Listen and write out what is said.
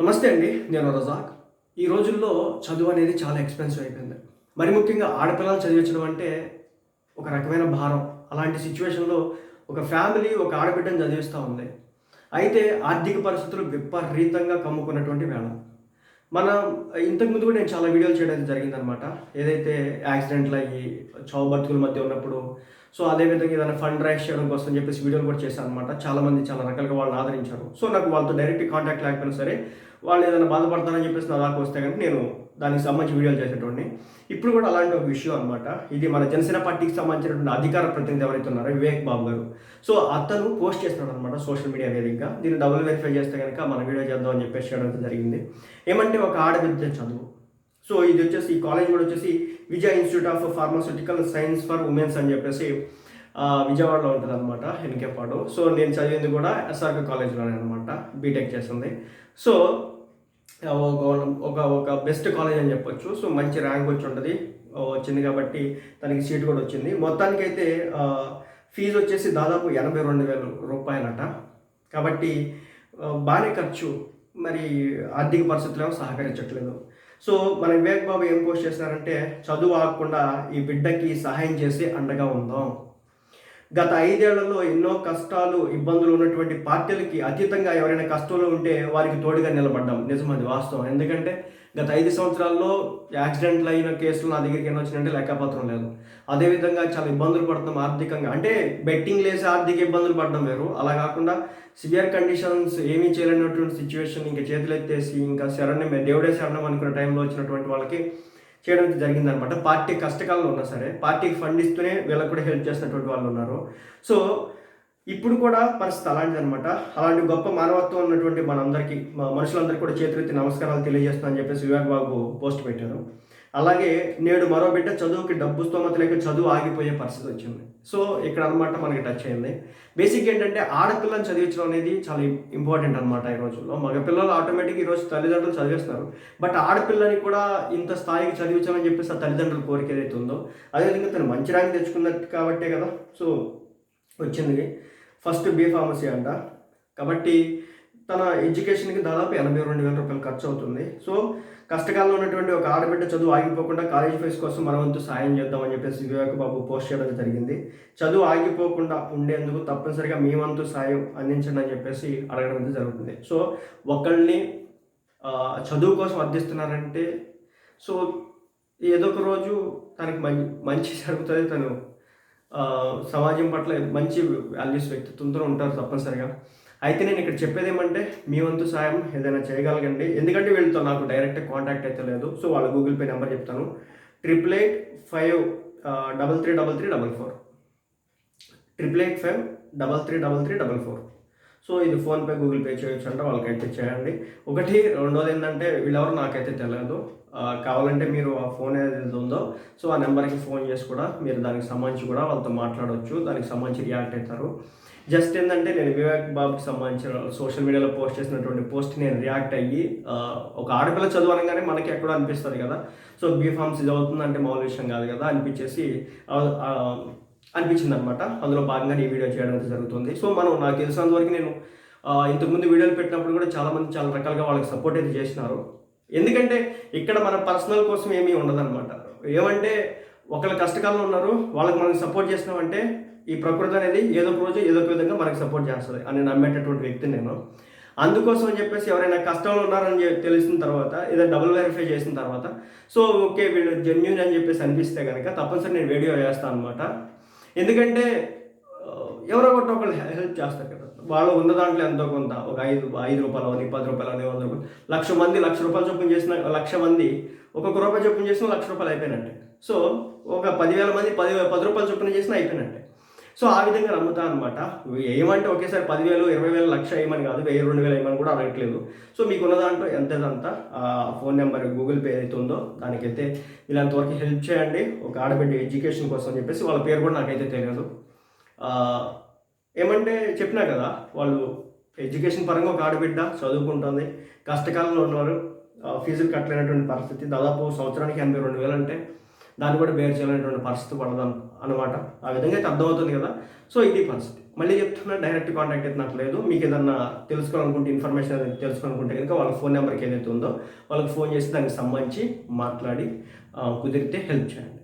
నమస్తే అండి నేను రజాక్. ఈ రోజుల్లో చదువు అనేది చాలా ఎక్స్పెన్సివ్ అయిపోయింది. మరి ముఖ్యంగా ఆడపిల్లలు చదివించడం అంటే ఒక రకమైన భారం. అలాంటి సిచ్యువేషన్లో ఒక ఫ్యామిలీ ఒక ఆడబిడ్డను చదివిస్తూ ఉంది. అయితే ఆర్థిక పరిస్థితులు విపరీతంగా కమ్ముకున్నటువంటి వేళ. మన ఇంతకుముందు కూడా నేను చాలా వీడియోలు చేయడం జరిగిందనమాట ఏదైతే యాక్సిడెంట్లు అయ్యి చావు బతుకుల మధ్య ఉన్నప్పుడు సో అదేవిధంగా ఏదైనా ఫండ్ రైజ్ చేయడం కోసం చెప్పేసి వీడియోలు కూడా చేశాను అనమాట చాలా మంది చాలా రకాలుగా వాళ్ళని ఆదరించారు. సో నాకు వాళ్ళతో డైరెక్ట్ కాంటాక్ట్ లేకపోయినా సరే వాళ్ళు ఏదైనా బాధపడతారని చెప్పేసి నా దాకా వస్తే కానీ నేను దానికి సంబంధించి వీడియోలు చేసేటోడిని. ఇప్పుడు కూడా అలాంటి ఒక విషయం అనమాట. ఇది మన జనసేన పార్టీకి సంబంధించినటువంటి అధికార ప్రతినిధి ఎవరైతే ఉన్నారో వివేక్ బాబు గారు. సో అతను పోస్ట్ చేస్తున్నాడు అనమాట సోషల్ మీడియా వేదికగా. దీన్ని డబుల్ వెరిఫై చేస్తే కనుక మన వీడియో చేద్దాం అని చెప్పేసి చేయడం జరిగింది. ఏమంటే ఒక ఆడబిడ్డ చదువు. సో ఇది వచ్చేసి ఈ కాలేజ్ కూడా వచ్చేసి Vijaya institute of pharmaceutical science for womens అని చెప్పేసి విజయవాడలో ఉంటుంది అనమాట ఎన్కేపాడు సో నేను చదివింది కూడా ఎస్ఆర్కే కాలేజ్లోనే అనమాట బీటెక్ చేసింది. సో ఒక ఒక ఒక బెస్ట్ కాలేజ్ అని చెప్పొచ్చు. సో మంచి ర్యాంక్ వచ్చి ఉంటుంది. వచ్చింది కాబట్టి దానికి సీట్ కూడా వచ్చింది. మొత్తానికైతే ఫీజు వచ్చేసి దాదాపు ఎనభై రెండు వేల రూపాయలట. కాబట్టి బాగానే ఖర్చు. మరి ఆర్థిక పరిస్థితులు ఏమో సహకరించట్లేదు. సో మన వివేక్ బాబు ఏం పోస్ట్ చేశారంటే చదువు ఆగకుండా ఈ బిడ్డకి సహాయం చేసి అండగా ఉందాం. గత ఐదేళ్ళలో ఎన్నో కష్టాలు ఇబ్బందులు ఉన్నటువంటి పార్టీలకి అతీతంగా ఎవరైనా కష్టంలో ఉంటే వారికి తోడుగా నిలబడ్డాం. నిజం అది వాస్తవం. ఎందుకంటే గత ఐదు సంవత్సరాల్లో యాక్సిడెంట్లు అయిన కేసులు నా దగ్గరికి ఎన్ని వచ్చినాయంటే లెక్కపత్రం లేదు. అదేవిధంగా చాలా ఇబ్బందులు పడుతున్నాం ఆర్థికంగా. అంటే బెట్టింగ్ లేసి ఆర్థిక ఇబ్బందులు పడడం వేరు. అలా కాకుండా సివియర్ కండిషన్స్ ఏమీ చేయలేనటువంటి సిచ్యువేషన్ ఇంకా చేతులు ఎత్తేసి ఇంకా శరణ్యం దేవుడే శరణం అనుకున్న టైంలో వచ్చినటువంటి వాళ్ళకి చేయడం జరిగిందనమాట. పార్టీ కష్టకాలంలో ఉన్నా సరే పార్టీకి ఫండ్ ఇస్తూనే వీళ్ళకి కూడా హెల్ప్ చేసినటువంటి వాళ్ళు ఉన్నారు. సో ఇప్పుడు కూడా పరిస్థితి అలాంటిది అనమాట అలాంటి గొప్ప మానవత్వం ఉన్నటువంటి మనందరికీ మనుషులందరికీ కూడా చేతులెత్తి నమస్కారాలు తెలియజేస్తానని చెప్పేసి వివేక్ బాబు పోస్ట్ పెట్టారు. అలాగే నేడు మరో బిడ్డ చదువుకి డబ్బు స్తోమత లేక చదువు ఆగిపోయే పరిస్థితి వచ్చింది. సో ఇక్కడ అనమాట మనకి టచ్ అయింది. బేసిక్ ఏంటంటే ఆడపిల్లని చదివించడం అనేది చాలా ఇంపార్టెంట్ అనమాట ఈ రోజుల్లో. మగపిల్లలు ఆటోమేటిక్ ఈ రోజు తల్లిదండ్రులు చదివిస్తున్నారు. బట్ ఆడపిల్లని కూడా ఇంత స్థాయికి చదివించాలని చెప్పేసి ఆ తల్లిదండ్రుల కోరిక ఏదైతే ఉందో అదేవిధంగా తను మంచి ర్యాంక్ తెచ్చుకున్నట్టు కాబట్టే కదా. సో వచ్చింది. ఫస్ట్ బీ ఫార్మసీ అంట. కాబట్టి తన ఎడ్యుకేషన్కి దాదాపు ఎనభై రెండు వేల రూపాయలు ఖర్చు అవుతుంది. సో కష్టకాలంలో ఉన్నటువంటి ఒక ఆడబిడ్డ చదువు ఆగిపోకుండా కాలేజ్ ఫీజు కోసం మన వంతు సాయం చేద్దామని చెప్పేసి వివేక్ బాబు పోస్ట్ చేయడం జరిగింది. చదువు ఆగిపోకుండా ఉండేందుకు తప్పనిసరిగా మీ వంతు సాయం అందించండి అని చెప్పేసి అడగడం అయితే జరుగుతుంది. సో ఒకళ్ళని చదువు కోసం అర్థిస్తున్నారంటే సో ఏదో ఒక రోజు తనకి మంచి మంచి జరుగుతుంది తను సమాజం పట్ల మంచి వాల్యూస్ వ్యక్తిత్వంతో ఉంటారు తప్పనిసరిగా. అయితే నేను ఇక్కడ చెప్పేది ఏమంటే మీ వంతు సాయం ఏదైనా చేయగలగండి. ఎందుకంటే వీళ్ళతో నాకు డైరెక్ట్ కాంటాక్ట్ అయితే లేదు. సో వాళ్ళ గూగుల్ పే నెంబర్ చెప్తాను. Triple eight five double three double three double four triple eight five double three double three double four so ఇది ఫోన్పే గూగుల్ పే చేయొచ్చు అంటే వాళ్ళకైతే చేయండి. ఒకటి రెండోది ఏంటంటే వీళ్ళెవరు నాకైతే తెలియదు కావాలంటే మీరు ఆ ఫోన్ ఏదైతే ఉందో సో ఆ నెంబర్కి ఫోన్ చేసి కూడా మీరు దానికి సంబంధించి కూడా వాళ్ళతో మాట్లాడవచ్చు దానికి సంబంధించి రియాక్ట్ అవుతారు జస్ట్ ఏంటంటే నేను వివేక్ బాబుకి సంబంధించిన సోషల్ మీడియాలో పోస్ట్ చేసినటువంటి పోస్ట్ నేను రియాక్ట్ అయ్యి ఒక ఆడపిల్ల చదువు అనగానే మనకి ఎక్కడో అనిపిస్తుంది కదా. సో బీఫామ్స్ ఇది అవుతుందంటే మామూలు విషయం కాదు కదా అనిపించేసి అనిపించింది అనమాట అందులో భాగంగా ఈ వీడియో చేయడం జరుగుతుంది. సో మనం నాకు తెలిసినంత వరకు నేను ఇంతకుముందు వీడియోలు పెట్టినప్పుడు కూడా చాలామంది చాలా రకాలుగా వాళ్ళకి సపోర్ట్ అయితే చేసినారు. ఎందుకంటే ఇక్కడ మన పర్సనల్ కోసం ఏమీ ఉండదన్నమాట. ఏమంటే ఒకళ్ళ కష్టకాలంలో ఉన్నారు వాళ్ళకి మనం సపోర్ట్ చేసినామంటే ఈ ప్రకృతి అనేది ఏదో ఒక రోజు ఏదో ఒక విధంగా మనకి సపోర్ట్ చేస్తుంది అని నమ్మేటటువంటి వ్యక్తి నేను. అందుకోసం అని చెప్పేసి ఎవరైనా కష్టంలో ఉన్నారని తెలిసిన తర్వాత ఏదో డబుల్ వెరిఫై చేసిన తర్వాత సో ఓకే వీళ్ళు జెన్యున్ అని చెప్పేసి అనిపిస్తే కనుక తప్పనిసరి నేను వీడియో చేస్తాను అనమాట ఎందుకంటే ఎవరో ఒకటి ఒకళ్ళు హెల్ప్ చేస్తారు కదా. వాళ్ళు ఉన్న దాంట్లో ఎంతో కొంత ఒక ఐదు ఐదు రూపాయలు అని పది రూపాయలు అని వంద రూపాయలు లక్ష మంది లక్ష రూపాయలు చొప్పున చేసిన లక్ష మంది ఒక్కొక్క రూపాయి చొప్పున చేసిన లక్ష రూపాయలు అయిపోయినట్టే. సో ఒక పదివేల మంది పది పది రూపాయలు చొప్పున చేసినా అయిపోయినట్టే. సో ఆ విధంగా నమ్ముతా అనమాట ఏమంటే ఒకేసారి పదివేలు ఇరవై వేలు లక్ష ఏమని కాదు వెయ్యి రెండు వేలు ఏమని కూడా అడగట్లేదు. సో మీకు ఉన్న దాంట్లో ఎంతదంతా ఆ ఫోన్ నెంబర్ గూగుల్ పే ఏదైతే ఉందో దానికైతే ఇలాంతవరకు హెల్ప్ చేయండి. ఒక ఆడబిడ్డ ఎడ్యుకేషన్ కోసం అని చెప్పేసి వాళ్ళ పేరు కూడా నాకైతే తెలియదు. ఏమంటే చెప్పినా కదా వాళ్ళు ఎడ్యుకేషన్ పరంగా ఒక ఆడబిడ్డ చదువుకుంటుంది కష్టకాలంలో ఉన్నారు ఫీజులు కట్టలేనటువంటి పరిస్థితి దాదాపు సంవత్సరానికి ఎనభై రెండు వేలు అంటే దాన్ని కూడా బేర్ చేయాలనేటువంటి పరిస్థితి పడదాం అనమాట ఆ విధంగా అయితే అర్థమవుతుంది కదా. సో ఇది పరిస్థితి. మళ్ళీ చెప్తున్నా డైరెక్ట్ కాంటాక్ట్ అయితే నాకు లేదు. మీకు ఏదన్నా తెలుసుకోవాలనుకుంటే ఇన్ఫర్మేషన్ ఏదైనా తెలుసుకోవాలనుకుంటే కనుక వాళ్ళ ఫోన్ నెంబర్కి ఏదైతే ఉందో వాళ్ళకి ఫోన్ చేసి దానికి సంబంధించి మాట్లాడి కుదిరితే హెల్ప్ చేయండి.